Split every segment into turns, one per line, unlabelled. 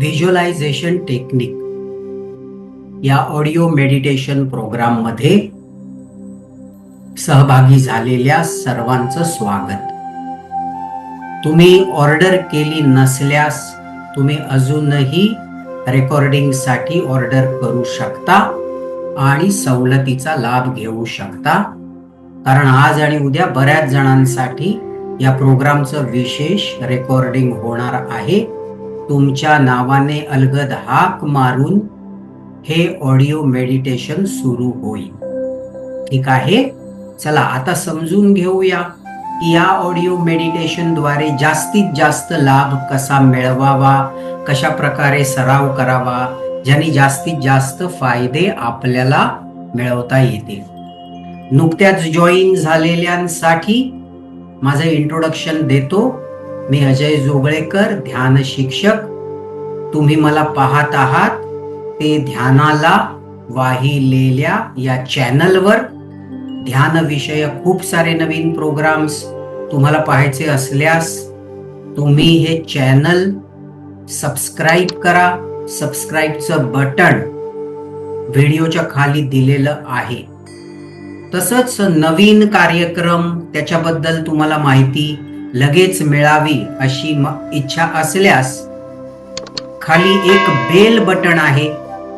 Visualisation technique. या audio meditation प्रोग्राममध्ये सहभागी झालेल्या सर्वांचं स्वागत. तुम्ही ऑर्डर केली नसल्यास तुम्ही अजूनही रेकॉर्डिंगसाठी ऑर्डर करू शकता आणि सवलतीचा लाभ घेऊ शकता. कारण आज आणि उद्या बऱ्याच जणांसाठी या प्रोग्रामचं विशेष रेकॉर्डिंग होणार आहे. तुमच्या नावाने अलगद हाक मारून हे ऑडिओ मेडिटेशन सुरू होईल. ठीक आहे? चला आता समजून घेऊया की या ऑडिओ मेडिटेशनद्वारे जास्तीत जास्त लाभ कसा मिळवावा कशा प्रकारे सराव करावा ज्याने जास्तीत जास्त फायदे आपल्याला मिळवता येतील. नुकत्याच जॉईन झालेल्यांसाठी माझं इंट्रोडक्शन देतो. मी अजय जोगळेकर ध्यान शिक्षक. तुम्ही मला पाहत आहात ते ध्यानाला वाहिलेल्या या चॅनलवर. ध्यान विषय खूप सारे नवीन प्रोग्राम्स तुम्हाला पाहायचे असल्यास तुम्ही हे चॅनल सबस्क्राईब करा. सबस्क्राईबचं बटन व्हिडिओच्या खाली दिलेलं आहे. तसंच नवीन कार्यक्रम त्याच्याबद्दल तुम्हाला माहिती लगेच मिळावी अशी म- इच्छा असल्यास खाली एक बेल बटन आहे.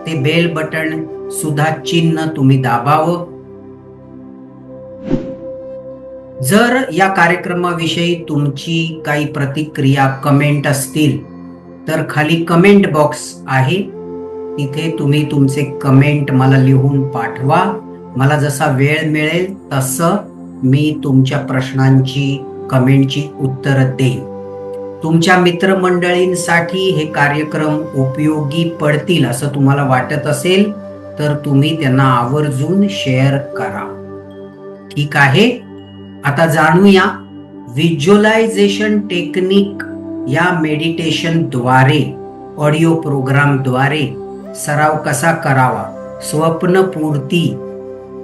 ते बेल बटन सुद्धा चिन्ह तुम्ही दाबावं. जर या कार्यक्रमाविषयी तुमची काही प्रतिक्रिया कमेंट असतील तर खाली कमेंट बॉक्स आहे. तिथे तुम्ही तुमचे कमेंट मला लिहून पाठवा. मला जसा वेळ मिळेल तसं मी तुमच्या प्रश्नांची कमेंटची उत्तर देईन तुमच्या मित्रमंडळींसाठी हे कार्यक्रम उपयोगी पडतील असं तुम्हाला वाटत असेल तर तुम्ही त्यांना आवर्जून शेअर करा. ठीक आहे? आता जाणूया व्हिज्युअलायझेशन टेक्निक या मेडिटेशनद्वारे ऑडिओ प्रोग्रामद्वारे सराव कसा करावा स्वप्नपूर्ती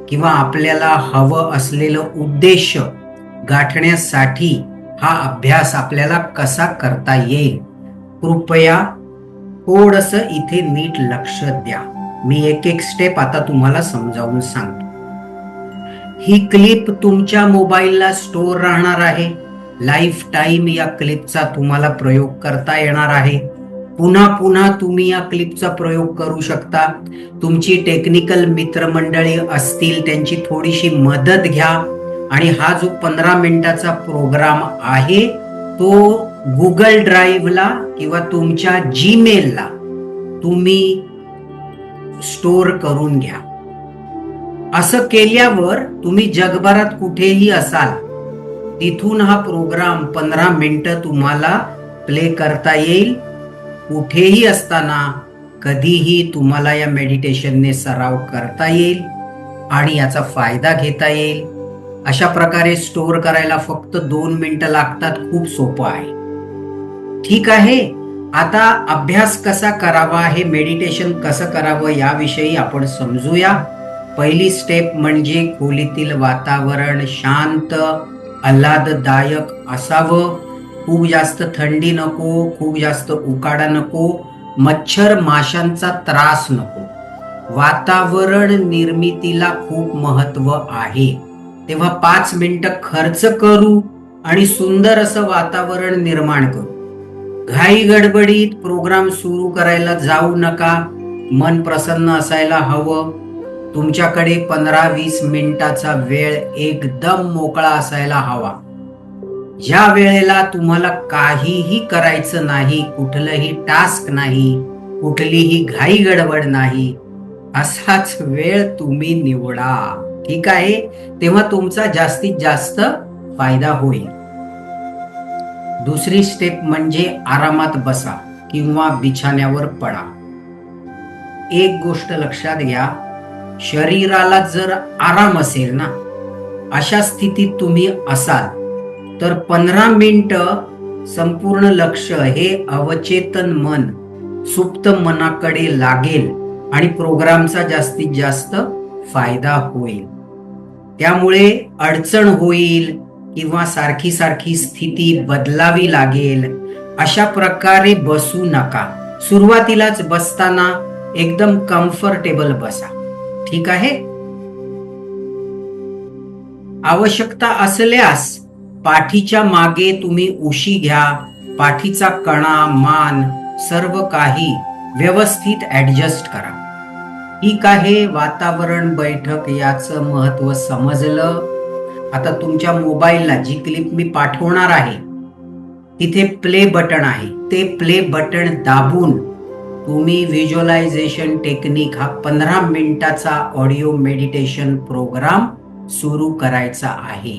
किंवा आपल्याला हवं असलेलं उद्देश गाठण्यासाठी हा अभ्यास आपल्याला कसा करता येईल? कृपया थोडस इथे नीट लक्ष द्या. मी एक एक स्टेप आता तुम्हाला समजावून सांगतो. ही क्लिप तुमच्या मोबाईलला स्टोअर राहणार आहे. लाईफ टाईम या क्लिपचा तुम्हाला प्रयोग करता येणार आहे. पुन्हा पुन्हा तुम्ही या क्लिपचा प्रयोग करू शकता. तुमची टेक्निकल मित्रमंडळी असतील त्यांची थोडीशी मदत घ्या. आणि हा जो पंधरा मिनिटाचा प्रोग्राम आहे तो गुगल ड्राईव्हला किंवा तुमच्या जीमेलला तुम्ही स्टोअर करून घ्या. असं केल्यावर तुम्ही जगभरात कुठेही असाल तिथून हा प्रोग्राम पंधरा मिनिटं तुम्हाला प्ले करता येईल. कुठेही असताना कधीही तुम्हाला या मेडिटेशनने सराव करता येईल आणि याचा फायदा घेता येईल. अशा प्रकारे स्टोअर करायला फक्त दोन मिनिटं लागतात खूप सोपं आहे. ठीक आहे आता अभ्यास कसा करावा हे मेडिटेशन कसं करावं याविषयी आपण समजूया. पहिली स्टेप म्हणजे खोलीतील वातावरण शांत आल्हाददायक असावं. खूप जास्त थंडी नको खूप जास्त उकाडा नको मच्छर माशांचा त्रास नको. वातावरण निर्मितीला खूप महत्त्व आहे. तेव्हा पाच मिनिटं खर्च करू आणि सुंदर असं वातावरण निर्माण करू. घाई गडबडीत प्रोग्राम सुरू करायला जाऊ नका. मन प्रसन्न असायला हवं. तुमच्याकडे पंधरा वीस मिनिटाचा वेळ एकदम मोकळा असायला हवा. ज्या वेळेला तुम्हाला काहीही करायचं नाही कुठलंही टास्क नाही कुठलीही घाई गडबड नाही असाच वेळ तुम्ही निवडा. ठीक आहे? तेव्हा तुमचा जास्तीत जास्त फायदा होईल. दुसरी स्टेप म्हणजे आरामात बसा किंवा बिछाण्यावर पडा. एक गोष्ट लक्षात घ्या शरीराला जर आराम असेल ना अशा स्थितीत तुम्ही असाल तर पंधरा मिनिट संपूर्ण लक्ष हे अवचेतन मन सुप्त मनाकडे लागेल. आणि प्रोग्रामचा जास्तीत जास्त फायदा होईल. त्यामुळे अडचण होईल किंवा सारखी सारखी स्थिती बदलावी लागेल अशा प्रकारे बसू नका. सुरुवातीलाच बसताना एकदम कम्फर्टेबल बसा. ठीक आहे? आवश्यकता असल्यास पाठीच्या मागे तुम्ही उशी घ्या पाठीचा कणा मान सर्व काही व्यवस्थित ॲडजस्ट करा. ठीक आहे वातावरण बैठक याचं महत्त्व समजलं. आता तुमच्या मोबाईलला जी क्लिप मी पाठवणार आहे तिथे प्ले बटन आहे. ते प्ले बटन दाबून तुम्ही व्हिज्युअलायझेशन टेक्निक हा पंधरा मिनिटाचा ऑडिओ मेडिटेशन प्रोग्राम सुरू करायचा आहे.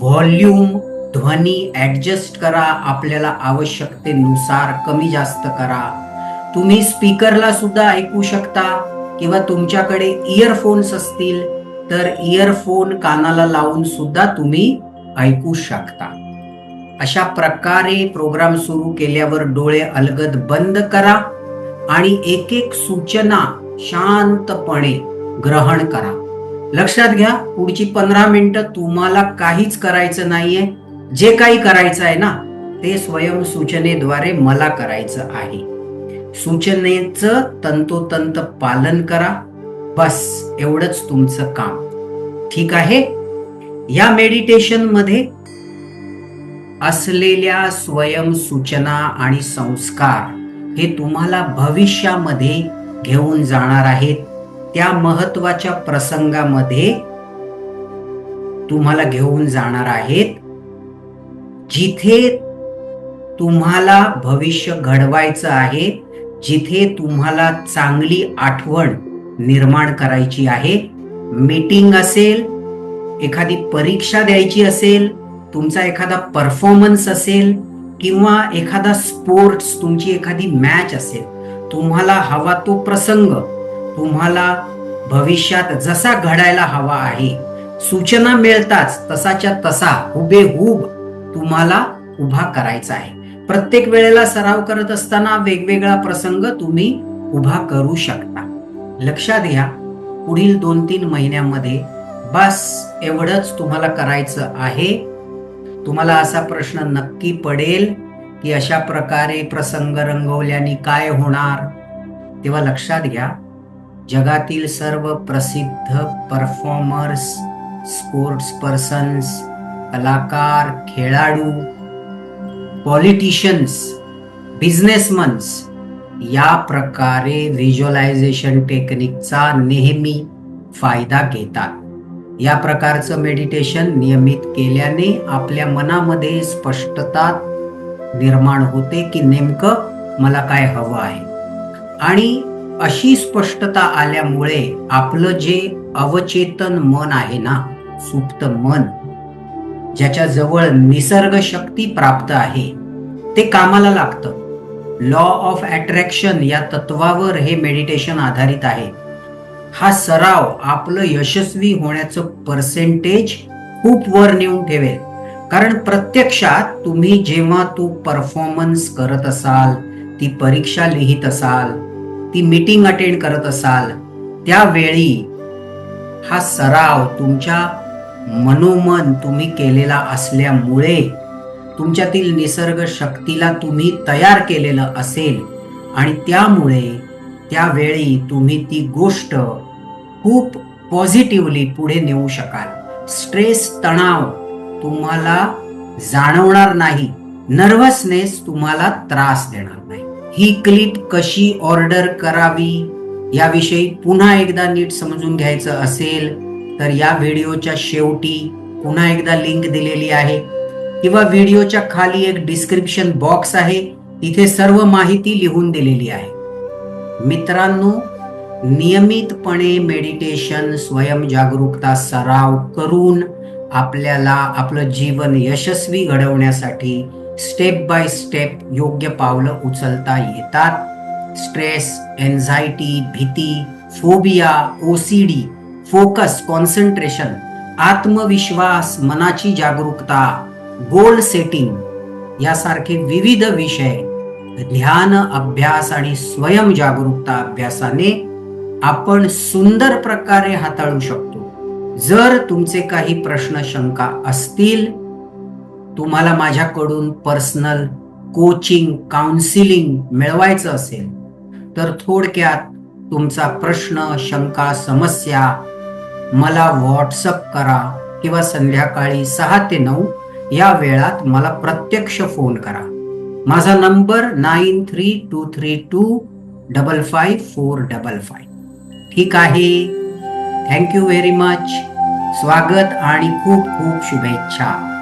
व्हॉल्यूम ध्वनी ॲडजस्ट करा. आपल्याला आवश्यकतेनुसार कमी जास्त करा. तुम्ही स्पीकरला सुद्धा ऐकू शकता किंवा तुमच्याकडे इयरफोन्स असतील तर इयरफोन कानाला लावून सुद्धा तुम्ही ऐकू शकता. अशा प्रकारे प्रोग्राम सुरू केल्यावर डोळे अलगद बंद करा आणि एक एक सूचना शांतपणे ग्रहण करा. लक्षात घ्या पुढची पंधरा मिनिटं तुम्हाला काहीच करायचं नाहीये. जे काही करायचं आहे ना ते स्वयं सूचनेद्वारे मला करायचं आहे. सूचनेचं तंतोतंत पालन करा. बस एवढंच तुमचं काम. ठीक आहे? या मेडिटेशनमध्ये असलेल्या स्वयं सूचना आणि संस्कार हे तुम्हाला भविष्यामध्ये घेऊन जाणार आहेत. त्या महत्त्वाच्या प्रसंगामध्ये तुम्हाला घेऊन जाणार आहेत. जिथे तुम्हाला भविष्य घडवायचं आहे जिथे तुम्हाला चांगली आठवण निर्माण करायची आहे मीटिंग असेल एखादी परीक्षा द्यायची असेल तुमचा एखादा परफॉर्मन्स असेल किंवा एखादा स्पोर्ट्स तुमची एखादी मॅच असेल तुम्हाला हवा तो प्रसंग तुम्हाला भविष्यात जसा घडायला हवा आहे सूचना मिळताच तसाच्या तसा हुबेहूब तुम्हाला उभा करायचा आहे. प्रत्येक वेळेला सराव करत असताना वेगवेगळा प्रसंग तुम्ही उभा करू शकता. लक्षात घ्या पुढील दोन तीन महिन्यामध्ये बस एवढंच तुम्हाला करायचं आहे. तुम्हाला असा प्रश्न नक्की पडेल की अशा प्रकारे प्रसंग रंगवल्याने काय होणार? तेव्हा लक्षात घ्या जगातील सर्व प्रसिद्ध परफॉर्मर्स स्पोर्ट्स पर्सन्स कलाकार खेळाडू पॉलिटिशियन्स बिझनेसमन्स या प्रकारे व्हिज्युअलायझेशन टेक्निकचा नेहमी फायदा घेतात. या प्रकारचं मेडिटेशन नियमित केल्याने आपल्या मनामध्ये स्पष्टता निर्माण होते की नेमकं मला काय हवं आहे. आणि अशी स्पष्टता आल्यामुळे आपलं जे अवचेतन मन आहे ना सुप्त मन ज्याच्या जवळ निसर्ग शक्ती प्राप्त आहे ते कामाला लागतं. लॉ ऑफ अट्रॅक्शन या तत्वावर हे मेडिटेशन आधारित आहे. हा सराव आपलं यशस्वी होण्याचं पर्सेंटेज खूप वर नेऊन ठेवेल. कारण प्रत्यक्षात तुम्ही जेव्हा तो परफॉर्मन्स करत असाल ती परीक्षा लिहित असाल ती मीटिंग अटेंड करत असाल त्यावेळी हा सराव तुमच्या मनोमन तुम्ही केलेला असल्यामुळे तुमच्यातील निसर्ग शक्तीला तुम्ही तयार केलेलं असेल आणि त्यामुळे त्यावेळी तुम्ही ती गोष्ट खूप पॉझिटिव्हली पुढे नेऊ शकाल. स्ट्रेस तणाव तुम्हाला जाणवणार नाही. नर्वसनेस तुम्हाला त्रास देणार नाही. ही क्लिप कशी ऑर्डर करावी? याविषयी पुन्हा एकदा नीट समजून घ्यायचं असेल तर या व्हिडिओच्या शेवटी पुन्हा एकदा लिंक दिलेली आहे. किंवा व्हिडिओच्या खाली एक डिस्क्रिप्शन बॉक्स आहे. तिथे सर्व माहिती लिहून दिलेली आहे. मित्रांनो नियमितपणे मेडिटेशन स्वयंजागरूकता सराव करून आपल्याला आपलं जीवन यशस्वी घडवण्यासाठी स्टेप बाय स्टेप योग्य पावलं उचलता येतात. स्ट्रेस एन्झायटी भीती फोबिया ओसीडी फोकस कॉन्सन्ट्रेशन आत्मविश्वास मनाची जागरूकता गोल सेटिंग यासारखे विविध विषय ध्यान अभ्यास आणि स्वयं जागरूकता अभ्यासाने आपण सुंदर प्रकारे हाताळू शकतो. जर तुमचे काही प्रश्न शंका असतील तुम्हाला माझ्याकडून पर्सनल कोचिंग काउन्सिलिंग मिळवायचं असेल तर थोडक्यात तुमचा प्रश्न शंका समस्या मला व्हॉट्सअप करा किंवा संध्याकाळी सहा ते नऊ या वेळात मला प्रत्यक्ष फोन करा. माझा number nine three two three two double five four double five ठीक आहे. Thank you very much. स्वागत आणि खूप खूप शुभेच्छा.